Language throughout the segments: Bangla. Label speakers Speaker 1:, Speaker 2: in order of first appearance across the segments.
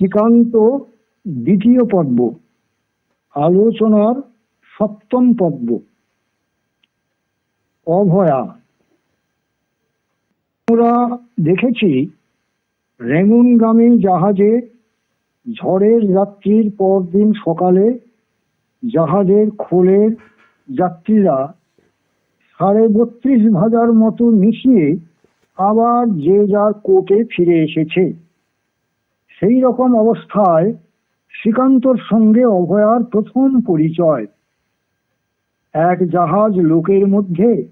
Speaker 1: শ্রীকান্ত দ্বিতীয় পর্ব, আলোচনার সপ্তম পর্ব, অভয়া। আমরা দেখেছি রেঙ্গুনগামী জাহাজে ঝড়ের রাত্রির পরদিন সকালে জাহাজের খোলের যাত্রীরা সাড়ে বত্রিশ ভাজার মতো মিশিয়ে আবার যে যার কোর্টে ফিরে এসেছে। সেই রকম অবস্থায় শ্রীকান্তর সঙ্গে অভয়ার প্রথম পরিচয়। এক জাহাজ লোকের মধ্যে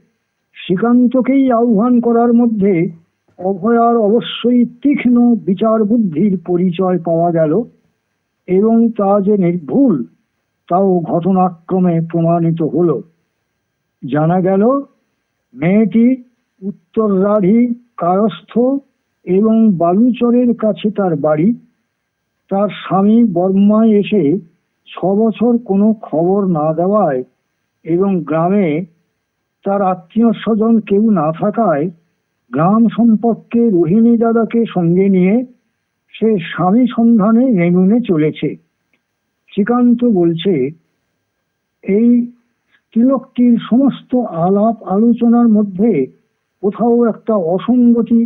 Speaker 1: শ্রীকান্তকেই আহ্বান করার মধ্যে অভয়ার অবশ্যই তীক্ষ্ণ বিচার বুদ্ধির পরিচয় পাওয়া গেল এবং তা যে নির্ভুল, তাও ঘটনাক্রমে প্রমাণিত হলো। জানা গেল, মেয়েটি উত্তররাঢ়ী কায়স্থ এবং বালুচরের কাছে তার বাড়ি। তার স্বামী বর্মায় এসে ছ বছর কোনো খবর না দেওয়ায় এবং গ্রামে তার আত্মীয় স্বজন কেউ না থাকায় গ্রাম সম্পর্কে রোহিণী দাদাকে সঙ্গে নিয়ে সে স্বামী সন্ধানে রেঙুনে চলেছে। শ্রীকান্ত বলছে, এই তিলকটির সমস্ত আলাপ আলোচনার মধ্যে কোথাও একটা অসঙ্গতি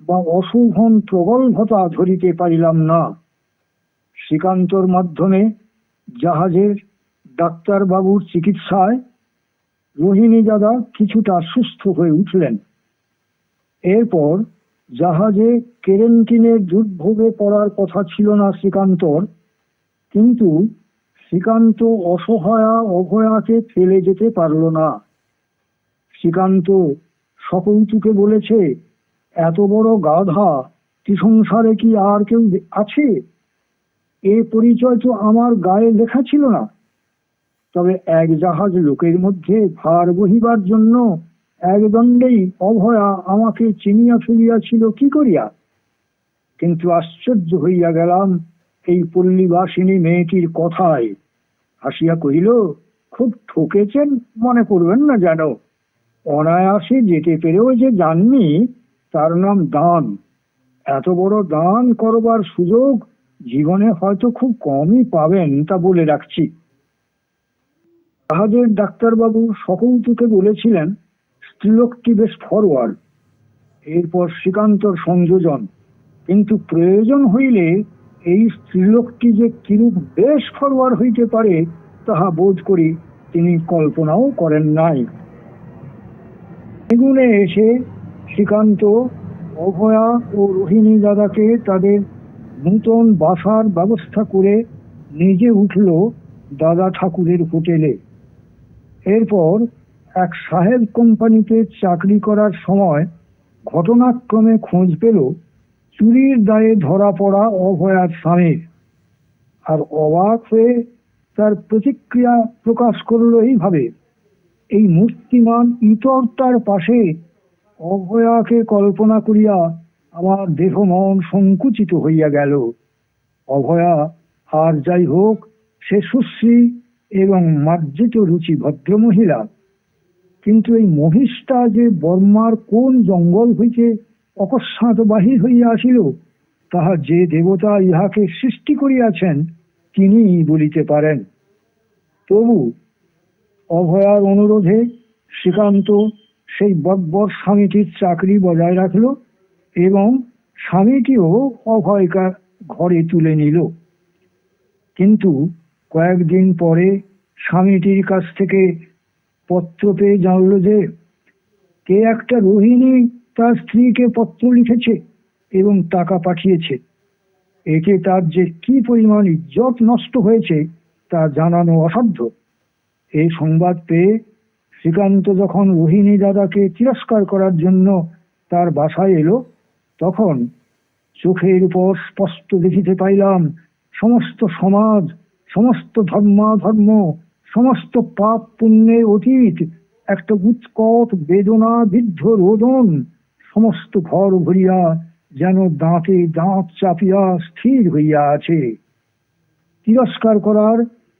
Speaker 1: বা অশোভন প্রগল্ভতা ধরিতে পারিলাম না। শ্রীকান্তর মাধ্যমে জাহাজের ডাক্তারবাবুর চিকিৎসায় রোহিণী দাদা কিছুটা সুস্থ হয়ে উঠলেন। এরপর জাহাজে কেরেন্টিনের দুর্ভোগে পড়ার কথা ছিল না শ্রীকান্তর, কিন্তু শ্রীকান্ত অসহায়া অভয়াকে ফেলে যেতে পারল না। শ্রীকান্ত সকৌতুকে বলেছে এত বড় গাধা, কি সংসারে কি আর কেউ আছে? এ পরিচয় তো আমার গায়ে লেখা ছিল না। তবে এক জাহাজ লোকের মধ্যে ভার বহিবার জন্য একদণ্ডেই অভয়া আমাকে চিনিয়া ফেলিয়াছিল কি করিয়া? কিন্তু আশ্চর্য হইয়া গেলাম এই পল্লীবাসিনী মেয়েটির কথায়। হাসিয়া কহিল, খুব ঠকেছেন, মনে করবেন না যেন। অনায়াসে যেতে পেরেও যে জাননি তার নাম দান। এত বড় দান করবার সুযোগ জীবনে হয়তো খুব কমই পাবেন, তা বলে রাখছি। জাহাজের ডাক্তারবাবু সকৌতুকে বলেছিলেন, স্ত্রীলোকটি বেশ ফরওয়ার্ড। এরপর শ্রীকান্তর সংযোজন। কিন্তু প্রয়োজন হইলে এই স্ত্রীলোকটি যে কিরূপ বেশ ফরওয়ার্ড হইতে পারে, তাহা বোধ করি তিনি কল্পনাও করেন নাই। বেগুনে এসে শ্রীকান্ত, অভয়া ও রোহিণী দাদাকে তাদের নূতন বাসার ব্যবস্থা করে নিজে উঠল দাদা ঠাকুরের হোটেলে। এরপর এক সাহেব কোম্পানিতে চাকরি করার সময় ঘটনাক্রমে খোঁজ পেল চুরির দায়ে ধরা পড়া অভয়ার স্বামীর। আর অবাক হয়ে তার প্রতিক্রিয়া প্রকাশ করল এইভাবে, এই মূর্তিমান ইতরটার পাশে অভয়াকে কল্পনা করিয়া আমার দেহ মন সংকুচিত হইয়া গেল। অভয়া, আর যাই হোক, সে সুশ্রী এবং মার্জিত রুচি ভদ্র মহিলা কিন্তু এই মহিষটা যে বর্মার কোন জঙ্গল হইতে অকস্মাৎ বাহির হইয়া আসিল, তাহা যে দেবতা ইহাকে সৃষ্টি করিয়াছেন তিনি বলিতে পারেন। তবু অভয়ার অনুরোধে শ্রীকান্ত সেই বব্বর স্বামীটির চাকরি বজায় রাখল এবং স্বামীটিও অভয়কা ঘরে তুলে নিল। কিন্তু কয়েকদিন পরে স্বামীটির কাছ থেকে পত্র পেয়ে জানলো যে কে একটা রোহিণী তার স্ত্রীকে পত্র লিখেছে এবং টাকা পাঠিয়েছে। এতে তার যে কি পরিমাণ ইজ্জত নষ্ট হয়েছে তা জানানো অসাধ্য। এই সংবাদ পেয়ে শ্রীকান্ত যখন রোহিণী দাদাকে তিরস্কার করার জন্য তার বাসায় এলো, তখন চোখের উপর স্পষ্ট দেখিতে পাইলাম, সমস্ত সমাজ, সমস্ত ধর্মাধর্ম, সমস্ত পাপ পুণ্যের অতীত, একটা উৎকট বেদনা বিদ্ধ রোদন, সমস্ত ঘর ভরিয়া যেন দাঁতে দাঁত চাপিয়া স্থির হইয়া আছে। তিরস্কার করার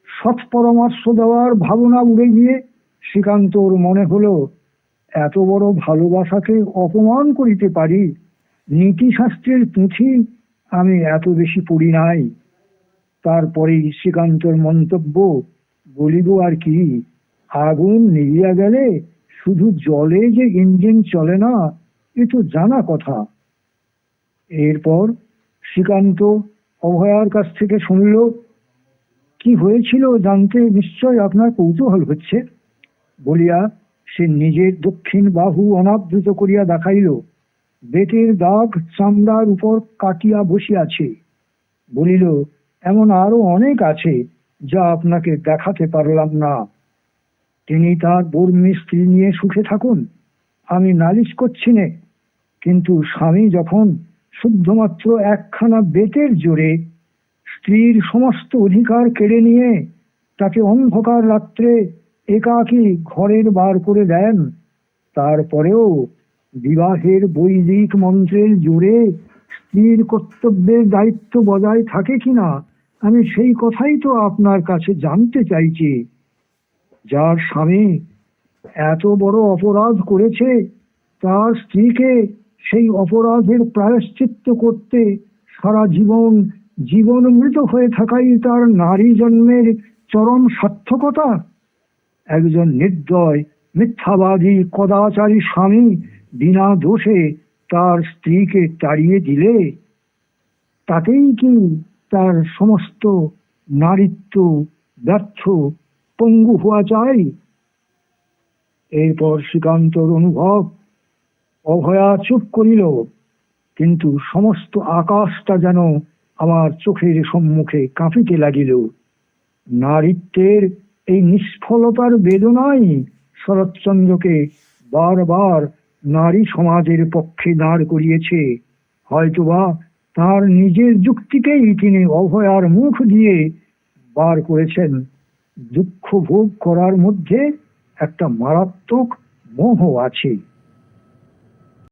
Speaker 1: সৎ পরামর্শ দেওয়ার ভাবনা উড়ে গিয়ে শ্রীকান্তর মনে হলো, এত বড় ভালোবাসাকে অপমান করিতে পারি, নীতিশাস্ত্রের পুঁথি আমি এত বেশি পড়ি নাই। তারপরেই শ্রীকান্তর মন্তব্য, বলিব আর কি, আগুন নিভিয়া গেলে শুধু জলে যে ইঞ্জিন চলে না, এ তো জানা কথা। এরপর শ্রীকান্ত অভয়ার কাছ থেকে শুনল, কি হয়েছিল জানতে নিশ্চয় আপনার কৌতূহল হচ্ছে? বলিয়া সে নিজের দক্ষিণ বাহু অনাবৃত করিয়া দেখাইল, বেতের দাগ চামড়ার উপর কাটিয়া বসিয়াছে। বলিল, এমন আরও অনেক আছে যা আপনাকে দেখাতে পারলাম না। তিনি তার বর্মী স্ত্রী নিয়ে সুখে থাকুন, আমি নালিশ করছি নে। কিন্তু স্বামী যখন শুদ্ধমাত্র একখানা বেতের জোরে স্ত্রীর সমস্ত অধিকার কেড়ে নিয়ে তাকে অন্ধকার রাত্রে একাকী ঘরের বার করে দেন। তারপরেও বিবাহের বৈদিক মন্ত্রের জোরে স্ত্রীর কর্তব্যের দায়িত্ব বজায় থাকে কিনা, আমি সেই কথাই তো আপনার কাছে জানতে চাইছি। যার স্বামী এত বড় অপরাধ করেছে, তার স্ত্রীকে সেই অপরাধের প্রায়শ্চিত্ত করতে সারা জীবন জীবন মৃত হয়ে থাকাই তার নারী জন্মের চরম সার্থকতা? একজন নির্দয়, মিথ্যাবাদী, কদাচারী স্বামী বিনা দোষে তার স্ত্রীকে তাড়িয়ে দিলে, তাতেই কি তার সমস্ত নারীত্ব ব্যর্থ, পঙ্গু হওয়া চাই এরপর শ্রীকান্তর অনুভব, অভয়া চুপ করিল, কিন্তু সমস্ত আকাশটা যেন আমার চোখের সম্মুখে কাঁপিতে লাগিল। নারীত্বের এই নিষ্ফলতার বেদনাই শরৎচন্দ্রকে বারবার নারী সমাজের পক্ষে দাঁড় করিয়েছে। হয়তোবা তার নিজের যুক্তিকেই তিনি অভয়ার মুখ দিয়ে বার করেছেন। দুঃখ ভোগ করার মধ্যে একটা মারাত্মক মোহ আছে।